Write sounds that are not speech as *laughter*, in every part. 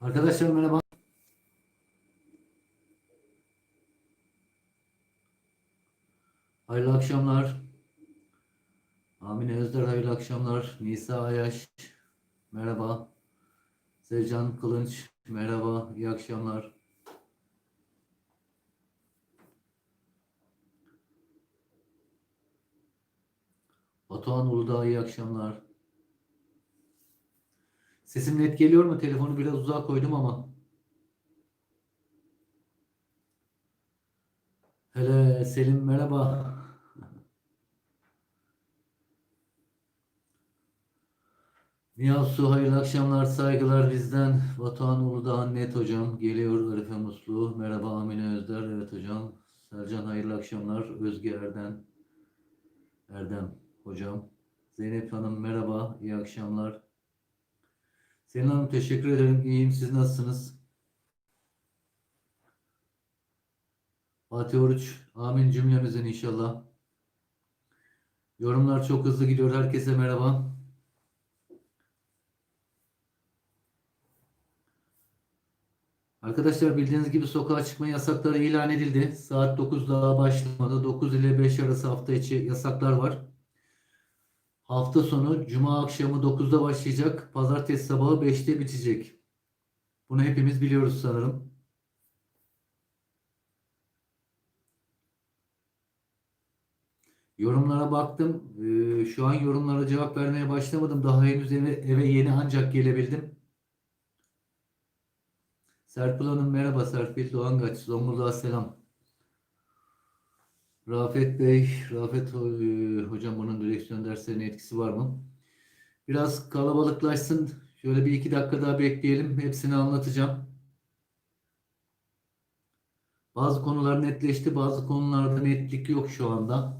Arkadaşlar merhaba. Hayırlı akşamlar. Amine Özder hayırlı akşamlar. Nisa Ayaş merhaba. Sevcan Kılınç merhaba. İyi akşamlar. Batuhan Uludağ iyi akşamlar. Sesim net geliyor mu? Telefonu biraz uzağa koydum ama. Hele Selim merhaba. Niyasu hayırlı akşamlar saygılar bizden. Batuhan Uludağ net hocam geliyor Arife Muslu. Merhaba Amine Özder evet hocam. Sercan hayırlı akşamlar. Özge Erden. Erdem hocam. Zeynep Hanım merhaba iyi akşamlar. Selin Hanım teşekkür ederim. İyiyim. Siz nasılsınız? Fatih Oruç. Amin cümlemizin inşallah. Yorumlar çok hızlı gidiyor. Herkese merhaba. Arkadaşlar bildiğiniz gibi sokağa çıkma yasakları ilan edildi. Saat 9 daha başlamadı. 9 ile 5 arası hafta içi yasaklar var. Hafta sonu Cuma akşamı 9'da başlayacak. Pazartesi sabahı 5'te bitecek. Bunu hepimiz biliyoruz sanırım. Yorumlara baktım. Ee, şu an yorumlara cevap vermeye başlamadım. Daha henüz eve, eve yeni ancak gelebildim. Serpil Hanım merhaba. Serpil Doğangaç. Zonguldak'a selam. Rafet Bey, Rafet e, hocam bunun direksiyon derslerine etkisi var mı? Biraz kalabalıklaşsın. Şöyle bir iki dakika daha bekleyelim. Hepsini anlatacağım. Bazı konular netleşti. Bazı konularda netlik yok şu anda.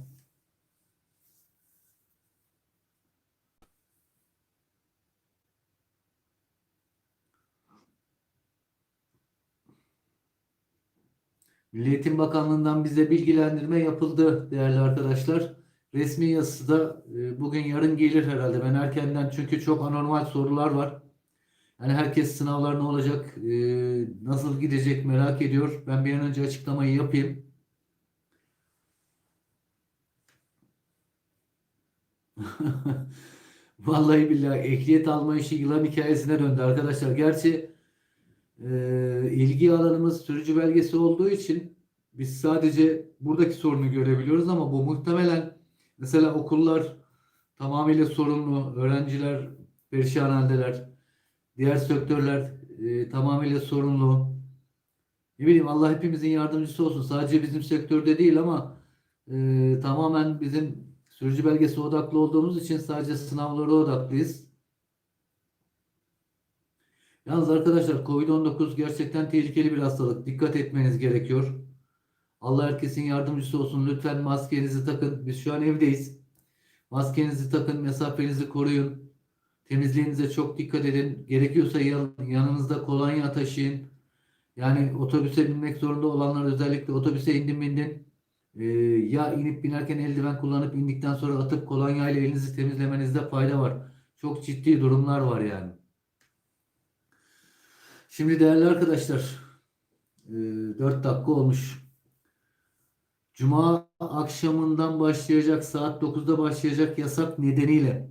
Milli Bakanlığı'ndan bize bilgilendirme yapıldı değerli arkadaşlar. Resmi yazısı da e, bugün yarın gelir herhalde. Ben erkenden çünkü çok anormal sorular var. Yani herkes sınavlar ne olacak, e, nasıl gidecek merak ediyor. Ben bir an önce açıklamayı yapayım. *laughs* Vallahi billahi ehliyet alma işi yılan hikayesine döndü arkadaşlar. Gerçi e, ilgi alanımız sürücü belgesi olduğu için biz sadece buradaki sorunu görebiliyoruz ama bu muhtemelen mesela okullar tamamıyla sorunlu, öğrenciler perişan haldeler, diğer sektörler e, tamamıyla sorunlu. Ne bileyim Allah hepimizin yardımcısı olsun. Sadece bizim sektörde değil ama e, tamamen bizim sürücü belgesi odaklı olduğumuz için sadece sınavlara odaklıyız. Yalnız arkadaşlar Covid-19 gerçekten tehlikeli bir hastalık. Dikkat etmeniz gerekiyor. Allah herkesin yardımcısı olsun. Lütfen maskenizi takın. Biz şu an evdeyiz. Maskenizi takın, mesafenizi koruyun. Temizliğinize çok dikkat edin. Gerekiyorsa yan- yanınızda kolonya taşıyın. Yani otobüse binmek zorunda olanlar özellikle otobüse indin bindin. Ee, ya inip binerken eldiven kullanıp indikten sonra atıp kolonya ile elinizi temizlemenizde fayda var. Çok ciddi durumlar var yani. Şimdi değerli arkadaşlar, e, 4 dakika olmuş. Cuma akşamından başlayacak, saat 9'da başlayacak yasak nedeniyle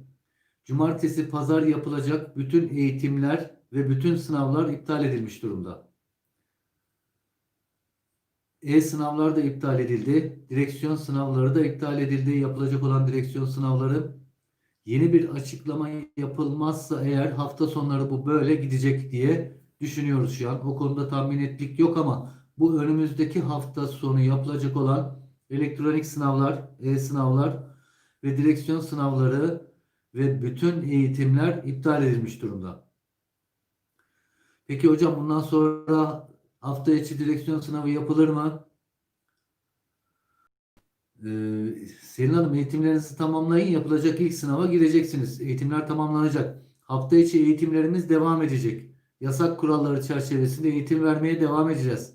cumartesi, pazar yapılacak bütün eğitimler ve bütün sınavlar iptal edilmiş durumda. E-sınavlar da iptal edildi. Direksiyon sınavları da iptal edildi. Yapılacak olan direksiyon sınavları yeni bir açıklama yapılmazsa eğer hafta sonları bu böyle gidecek diye düşünüyoruz şu an. O konuda tahmin netlik yok ama bu önümüzdeki hafta sonu yapılacak olan elektronik sınavlar, e-sınavlar ve direksiyon sınavları ve bütün eğitimler iptal edilmiş durumda. Peki hocam bundan sonra hafta içi direksiyon sınavı yapılır mı? Ee, Selin Hanım eğitimlerinizi tamamlayın. Yapılacak ilk sınava gireceksiniz. Eğitimler tamamlanacak. Hafta içi eğitimlerimiz devam edecek. Yasak kuralları çerçevesinde eğitim vermeye devam edeceğiz.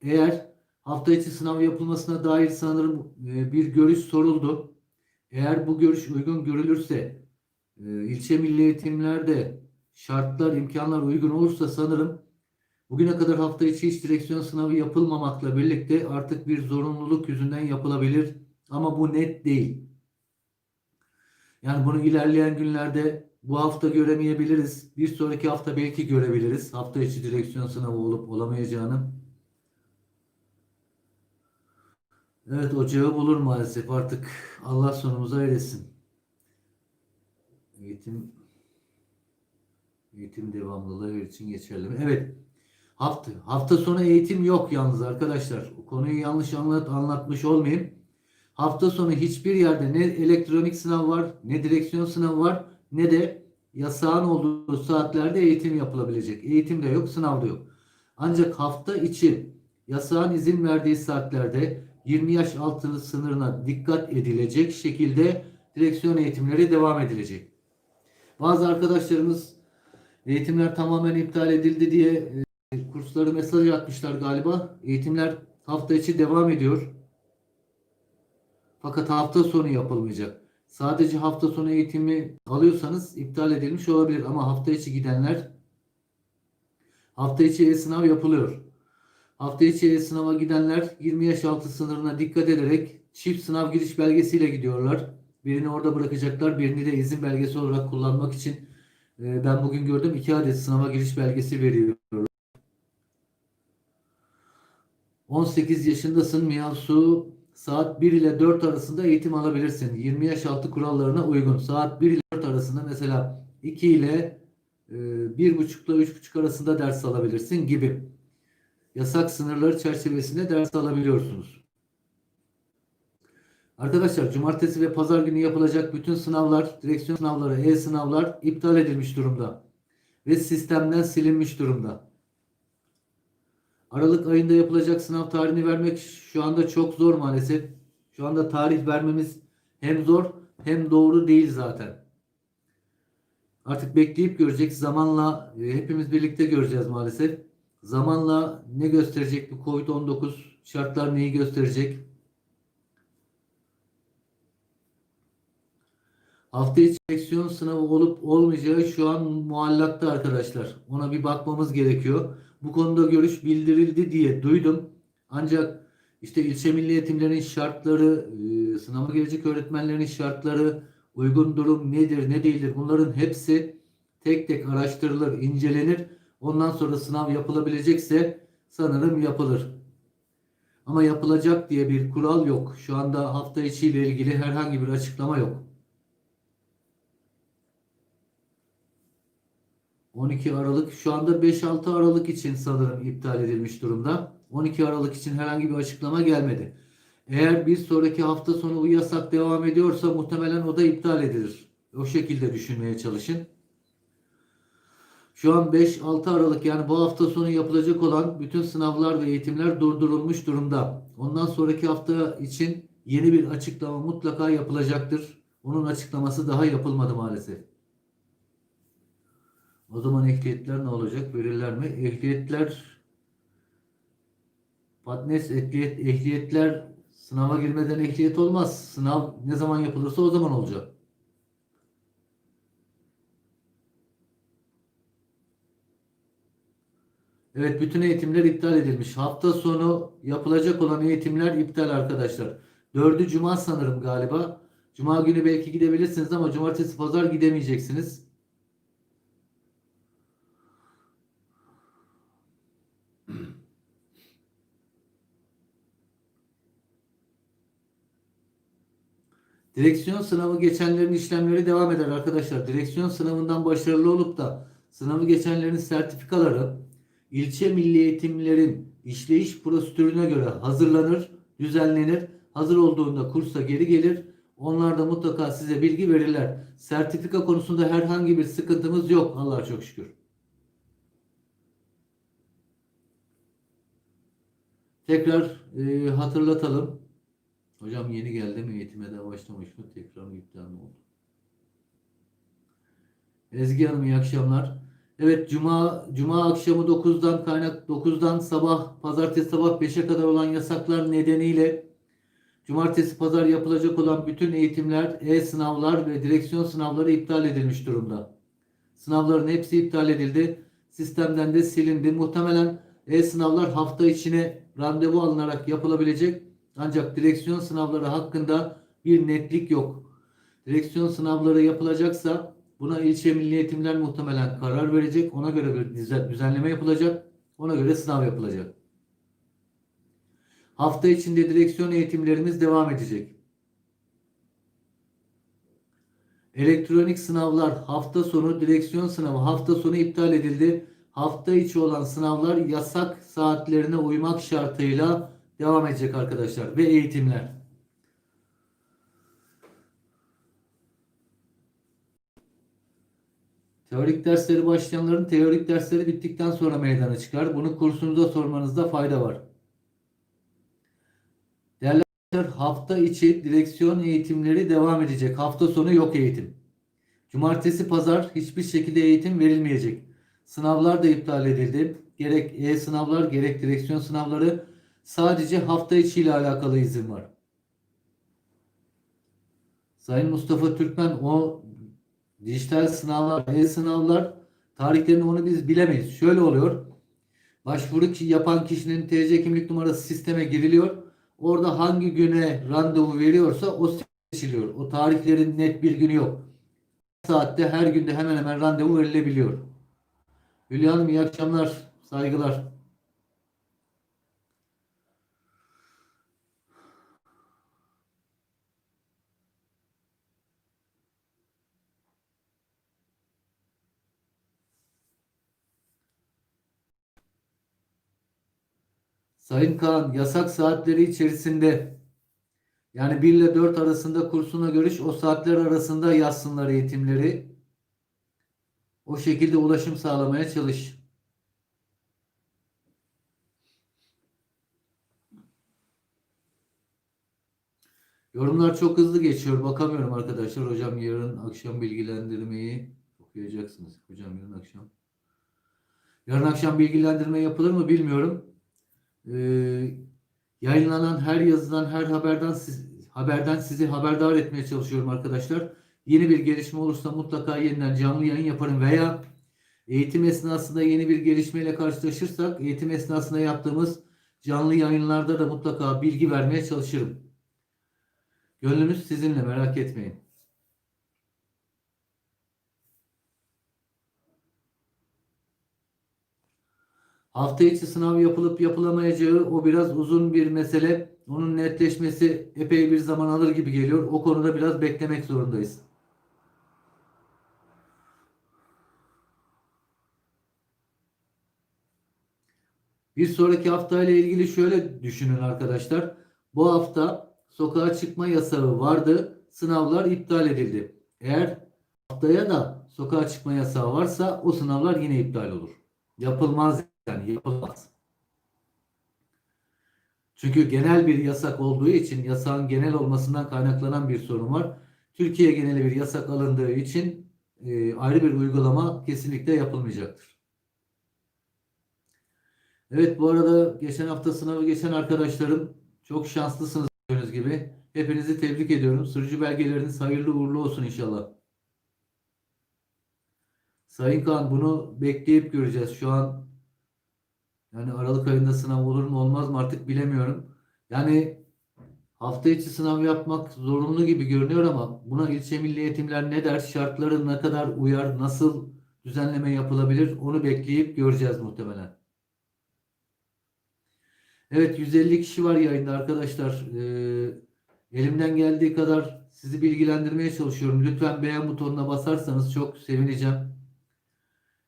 Eğer hafta içi sınav yapılmasına dair sanırım e, bir görüş soruldu. Eğer bu görüş uygun görülürse e, ilçe milli eğitimlerde şartlar, imkanlar uygun olursa sanırım bugüne kadar hafta içi hiç direksiyon sınavı yapılmamakla birlikte artık bir zorunluluk yüzünden yapılabilir. Ama bu net değil. Yani bunu ilerleyen günlerde bu hafta göremeyebiliriz. Bir sonraki hafta belki görebiliriz. Hafta içi direksiyon sınavı olup olamayacağını. Evet ocağı bulur maalesef artık. Allah sonumuzu eylesin. Eğitim eğitim devamlılığı için geçerli mi? Evet. Hafta hafta sonu eğitim yok yalnız arkadaşlar. Konuyu yanlış anlat anlatmış olmayayım. Hafta sonu hiçbir yerde ne elektronik sınav var, ne direksiyon sınavı var, ne de yasağın olduğu saatlerde eğitim yapılabilecek. Eğitim de yok, sınav da yok. Ancak hafta içi yasağın izin verdiği saatlerde 20 yaş altı sınırına dikkat edilecek şekilde direksiyon eğitimleri devam edilecek. Bazı arkadaşlarımız eğitimler tamamen iptal edildi diye e, kursları mesaj atmışlar galiba. Eğitimler hafta içi devam ediyor. Fakat hafta sonu yapılmayacak. Sadece hafta sonu eğitimi alıyorsanız iptal edilmiş olabilir ama hafta içi gidenler hafta içi e-sınav yapılıyor. Hafta içi e-sınava gidenler 20 yaş altı sınırına dikkat ederek çift sınav giriş belgesiyle gidiyorlar. Birini orada bırakacaklar, birini de izin belgesi olarak kullanmak için e, ben bugün gördüm iki adet sınava giriş belgesi veriyor. 18 yaşındasın Miyasu saat 1 ile 4 arasında eğitim alabilirsin. 20 yaş altı kurallarına uygun. Saat 1 ile 4 arasında mesela 2 ile e, 1.5 ile 3.5 arasında ders alabilirsin gibi. Yasak sınırları çerçevesinde ders alabiliyorsunuz. Arkadaşlar cumartesi ve pazar günü yapılacak bütün sınavlar, direksiyon sınavları, e-sınavlar iptal edilmiş durumda. Ve sistemden silinmiş durumda. Aralık ayında yapılacak sınav tarihini vermek şu anda çok zor maalesef. Şu anda tarih vermemiz hem zor hem doğru değil zaten. Artık bekleyip görecek. Zamanla e, hepimiz birlikte göreceğiz maalesef. Zamanla ne gösterecek bu Covid-19 şartlar neyi gösterecek? Hafta içi direksiyon sınavı olup olmayacağı şu an muallakta arkadaşlar. Ona bir bakmamız gerekiyor. Bu konuda görüş bildirildi diye duydum. Ancak işte ilçe milli eğitimlerin şartları, e, sınava gelecek öğretmenlerin şartları, uygun durum nedir, ne değildir bunların hepsi tek tek araştırılır, incelenir. Ondan sonra sınav yapılabilecekse sanırım yapılır. Ama yapılacak diye bir kural yok. Şu anda hafta içi ile ilgili herhangi bir açıklama yok. 12 Aralık şu anda 5-6 Aralık için sanırım iptal edilmiş durumda. 12 Aralık için herhangi bir açıklama gelmedi. Eğer bir sonraki hafta sonu bu yasak devam ediyorsa muhtemelen o da iptal edilir. O şekilde düşünmeye çalışın. Şu an 5-6 Aralık yani bu hafta sonu yapılacak olan bütün sınavlar ve eğitimler durdurulmuş durumda. Ondan sonraki hafta için yeni bir açıklama mutlaka yapılacaktır. Onun açıklaması daha yapılmadı maalesef. O zaman ehliyetler ne olacak? Verirler mi? Ehliyetler Fatnes ehliyet, ehliyetler sınava girmeden ehliyet olmaz. Sınav ne zaman yapılırsa o zaman olacak. Evet bütün eğitimler iptal edilmiş. Hafta sonu yapılacak olan eğitimler iptal arkadaşlar. Dördü cuma sanırım galiba. Cuma günü belki gidebilirsiniz ama cumartesi pazar gidemeyeceksiniz. Direksiyon sınavı geçenlerin işlemleri devam eder arkadaşlar. Direksiyon sınavından başarılı olup da sınavı geçenlerin sertifikaları ilçe milli eğitimlerin işleyiş prosedürüne göre hazırlanır, düzenlenir. Hazır olduğunda kursa geri gelir. Onlar da mutlaka size bilgi verirler. Sertifika konusunda herhangi bir sıkıntımız yok Allah'a çok şükür. Tekrar e, hatırlatalım. Hocam yeni geldim eğitime de başlamış mı? Tekrar iptal mi oldu? Ezgi Hanım iyi akşamlar. Evet cuma cuma akşamı 9'dan kaynak 9'dan sabah pazartesi sabah 5'e kadar olan yasaklar nedeniyle cumartesi pazar yapılacak olan bütün eğitimler, e-sınavlar ve direksiyon sınavları iptal edilmiş durumda. Sınavların hepsi iptal edildi. Sistemden de silindi. Muhtemelen e-sınavlar hafta içine randevu alınarak yapılabilecek. Ancak direksiyon sınavları hakkında bir netlik yok. Direksiyon sınavları yapılacaksa buna ilçe milli eğitimler muhtemelen karar verecek. Ona göre bir düzen- düzenleme yapılacak. Ona göre sınav yapılacak. Hafta içinde direksiyon eğitimlerimiz devam edecek. Elektronik sınavlar hafta sonu direksiyon sınavı hafta sonu iptal edildi. Hafta içi olan sınavlar yasak saatlerine uymak şartıyla devam edecek arkadaşlar ve eğitimler. Teorik dersleri başlayanların teorik dersleri bittikten sonra meydana çıkar. Bunu kursunuza sormanızda fayda var. Değerli arkadaşlar hafta içi direksiyon eğitimleri devam edecek. Hafta sonu yok eğitim. Cumartesi pazar hiçbir şekilde eğitim verilmeyecek. Sınavlar da iptal edildi. Gerek e-sınavlar gerek direksiyon sınavları sadece hafta içi ile alakalı izin var. Sayın Mustafa Türkmen o dijital sınavlar, e-sınavlar tarihlerini onu biz bilemeyiz. Şöyle oluyor. Başvuru yapan kişinin TC kimlik numarası sisteme giriliyor. Orada hangi güne randevu veriyorsa o seçiliyor. O tarihlerin net bir günü yok. Saatte her günde hemen hemen randevu verilebiliyor. Hülya Hanım iyi akşamlar. Saygılar. Sayın Kaan, yasak saatleri içerisinde yani 1 ile 4 arasında kursuna görüş, o saatler arasında yazsınlar eğitimleri. O şekilde ulaşım sağlamaya çalış. Yorumlar çok hızlı geçiyor. Bakamıyorum arkadaşlar. Hocam yarın akşam bilgilendirmeyi okuyacaksınız. Hocam yarın akşam. Yarın akşam bilgilendirme yapılır mı bilmiyorum. Ee, yayınlanan her yazıdan, her haberden siz, haberden sizi haberdar etmeye çalışıyorum arkadaşlar. Yeni bir gelişme olursa mutlaka yeniden canlı yayın yaparım veya eğitim esnasında yeni bir gelişmeyle karşılaşırsak eğitim esnasında yaptığımız canlı yayınlarda da mutlaka bilgi vermeye çalışırım. Gönlümüz sizinle merak etmeyin. Hafta içi sınav yapılıp yapılamayacağı o biraz uzun bir mesele. Onun netleşmesi epey bir zaman alır gibi geliyor. O konuda biraz beklemek zorundayız. Bir sonraki hafta ile ilgili şöyle düşünün arkadaşlar. Bu hafta sokağa çıkma yasağı vardı. Sınavlar iptal edildi. Eğer haftaya da sokağa çıkma yasağı varsa o sınavlar yine iptal olur. Yapılmaz yani yapılmaz. Çünkü genel bir yasak olduğu için yasağın genel olmasından kaynaklanan bir sorun var. Türkiye geneli bir yasak alındığı için e, ayrı bir uygulama kesinlikle yapılmayacaktır. Evet bu arada geçen hafta sınavı geçen arkadaşlarım çok şanslısınız gördüğünüz gibi. Hepinizi tebrik ediyorum. Sürücü belgeleriniz hayırlı uğurlu olsun inşallah. Sayın Kaan bunu bekleyip göreceğiz. Şu an yani Aralık ayında sınav olur mu olmaz mı artık bilemiyorum. Yani hafta içi sınav yapmak zorunlu gibi görünüyor ama buna ilçe milli eğitimler ne der? Şartları ne kadar uyar? Nasıl düzenleme yapılabilir? Onu bekleyip göreceğiz muhtemelen. Evet 150 kişi var yayında arkadaşlar. Ee, elimden geldiği kadar sizi bilgilendirmeye çalışıyorum. Lütfen beğen butonuna basarsanız çok sevineceğim.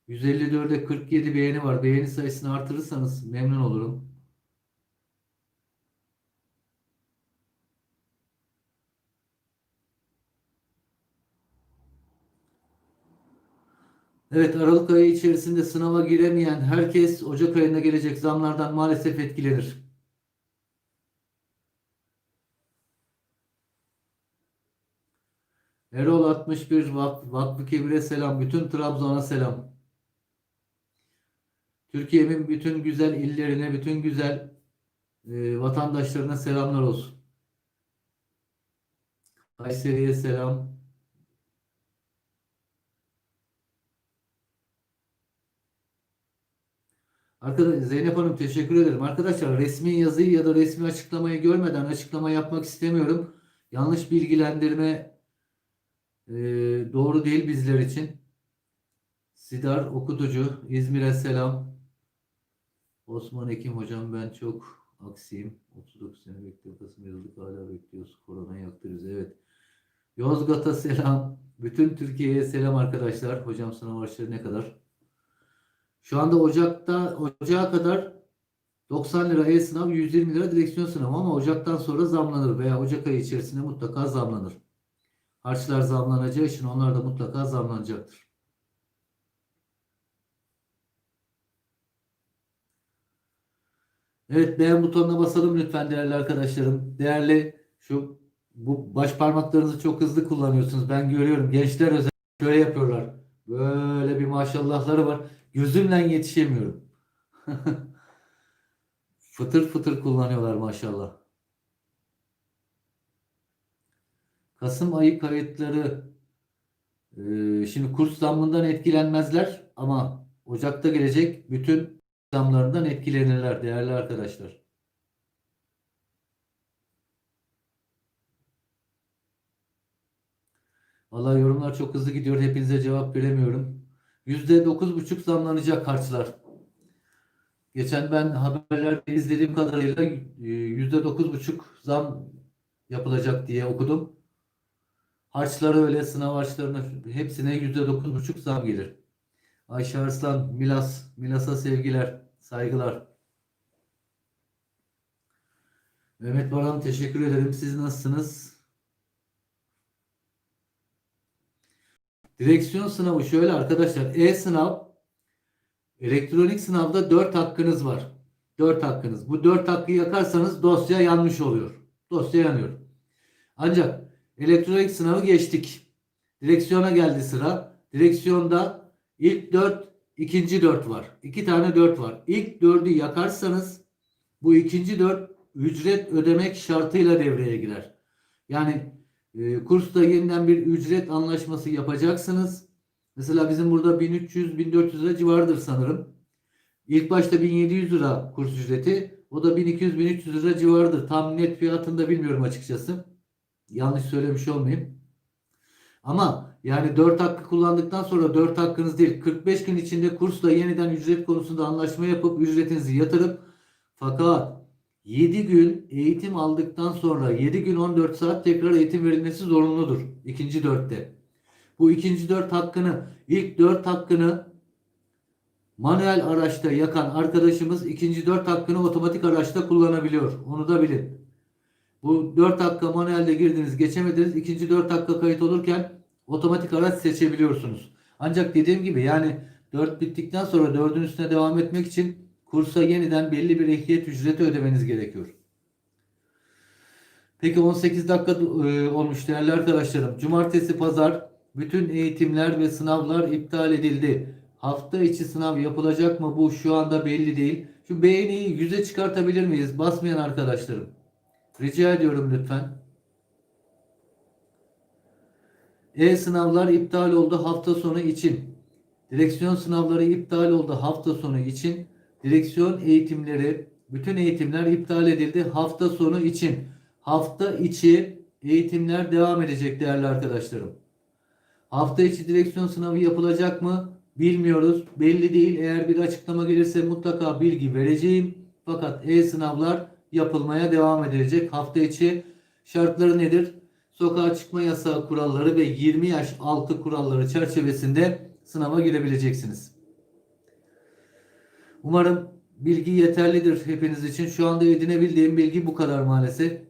154'e 47 beğeni var. Beğeni sayısını artırırsanız memnun olurum. Evet Aralık ayı içerisinde sınava giremeyen herkes Ocak ayında gelecek zamlardan maalesef etkilenir. Erol 61 Vak Vakfı Kebir'e selam. Bütün Trabzon'a selam. Türkiye'min bütün güzel illerine, bütün güzel e, vatandaşlarına selamlar olsun. Kayseri'ye selam. Arkadaş Zeynep Hanım teşekkür ederim. Arkadaşlar resmi yazıyı ya da resmi açıklamayı görmeden açıklama yapmak istemiyorum. Yanlış bilgilendirme e, doğru değil bizler için. Sidar Okutucu, İzmir'e selam. Osman Ekim hocam ben çok aksiyim. 39 sene bekliyor. Kasım yazılık hala bekliyoruz. Korona yaktı bizi. Evet. Yozgat'a selam. Bütün Türkiye'ye selam arkadaşlar. Hocam sınav harçları ne kadar? Şu anda Ocak'ta Ocağa kadar 90 lira e-sınav 120 lira direksiyon sınavı ama Ocak'tan sonra zamlanır veya Ocak ayı içerisinde mutlaka zamlanır. Harçlar zamlanacağı için onlar da mutlaka zamlanacaktır. Evet beğen butonuna basalım lütfen değerli arkadaşlarım. Değerli şu bu baş parmaklarınızı çok hızlı kullanıyorsunuz. Ben görüyorum. Gençler özellikle şöyle yapıyorlar. Böyle bir maşallahları var. Gözümle yetişemiyorum. *laughs* Fıtır fıtır kullanıyorlar maşallah. Kasım ayı kayıtları e, şimdi kurs zammından etkilenmezler ama Ocak'ta gelecek bütün zamlarından etkilenirler değerli arkadaşlar. Vallahi yorumlar çok hızlı gidiyor. Hepinize cevap veremiyorum. %9,5 zamlanacak harçlar. Geçen ben haberlerde izlediğim kadarıyla e, %9,5 zam yapılacak diye okudum. Harçlara öyle sınav harçlarına hepsine %9,5 zam gelir. Ayşe Arslan, Milas, Milas'a sevgiler, saygılar. Mehmet Baran teşekkür ederim. Siz nasılsınız? Direksiyon sınavı şöyle arkadaşlar. E-sınav elektronik sınavda 4 hakkınız var. 4 hakkınız. Bu 4 hakkı yakarsanız dosya yanmış oluyor. Dosya yanıyor. Ancak elektronik sınavı geçtik. Direksiyona geldi sıra. Direksiyonda ilk 4, ikinci 4 var. 2 tane 4 var. İlk 4'ü yakarsanız bu ikinci 4 ücret ödemek şartıyla devreye girer. Yani e, kursta yeniden bir ücret anlaşması yapacaksınız. Mesela bizim burada 1300-1400 lira civarıdır sanırım. İlk başta 1700 lira kurs ücreti. O da 1200-1300 lira civarıdır. Tam net fiyatını da bilmiyorum açıkçası. Yanlış söylemiş olmayayım. Ama yani 4 hakkı kullandıktan sonra 4 hakkınız değil 45 gün içinde kursla yeniden ücret konusunda anlaşma yapıp ücretinizi yatırıp fakat 7 gün eğitim aldıktan sonra 7 gün 14 saat tekrar eğitim verilmesi zorunludur. ikinci dörtte. Bu ikinci dört hakkını ilk dört hakkını manuel araçta yakan arkadaşımız ikinci dört hakkını otomatik araçta kullanabiliyor. Onu da bilin. Bu dört hakka manuelde girdiniz geçemediniz. ikinci dört hakka kayıt olurken otomatik araç seçebiliyorsunuz. Ancak dediğim gibi yani 4 bittikten sonra 4'ün üstüne devam etmek için kursa yeniden belli bir ehliyet ücreti ödemeniz gerekiyor. Peki 18 dakika e, olmuş değerli arkadaşlarım. Cumartesi pazar bütün eğitimler ve sınavlar iptal edildi. Hafta içi sınav yapılacak mı bu şu anda belli değil. Şu beğeniyi yüze çıkartabilir miyiz? Basmayan arkadaşlarım. Rica ediyorum lütfen. E-sınavlar iptal oldu hafta sonu için. Direksiyon sınavları iptal oldu hafta sonu için. Direksiyon eğitimleri, bütün eğitimler iptal edildi hafta sonu için. Hafta içi eğitimler devam edecek değerli arkadaşlarım. Hafta içi direksiyon sınavı yapılacak mı? Bilmiyoruz. Belli değil. Eğer bir açıklama gelirse mutlaka bilgi vereceğim. Fakat e-sınavlar yapılmaya devam edilecek. Hafta içi şartları nedir? Sokağa çıkma yasağı kuralları ve 20 yaş altı kuralları çerçevesinde sınava girebileceksiniz. Umarım bilgi yeterlidir hepiniz için. Şu anda edinebildiğim bilgi bu kadar maalesef.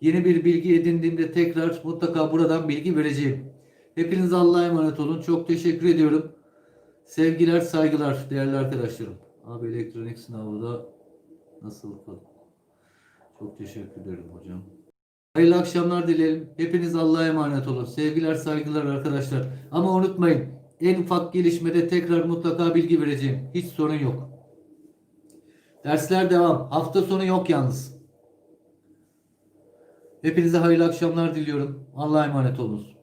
Yeni bir bilgi edindiğimde tekrar mutlaka buradan bilgi vereceğim. Hepiniz Allah'a emanet olun. Çok teşekkür ediyorum. Sevgiler, saygılar değerli arkadaşlarım. Abi elektronik sınavı da nasıl Çok teşekkür ederim hocam. Hayırlı akşamlar dilerim. Hepiniz Allah'a emanet olun. Sevgiler, saygılar arkadaşlar. Ama unutmayın en ufak gelişmede tekrar mutlaka bilgi vereceğim. Hiç sorun yok. Dersler devam. Hafta sonu yok yalnız. Hepinize hayırlı akşamlar diliyorum. Allah'a emanet olunuz.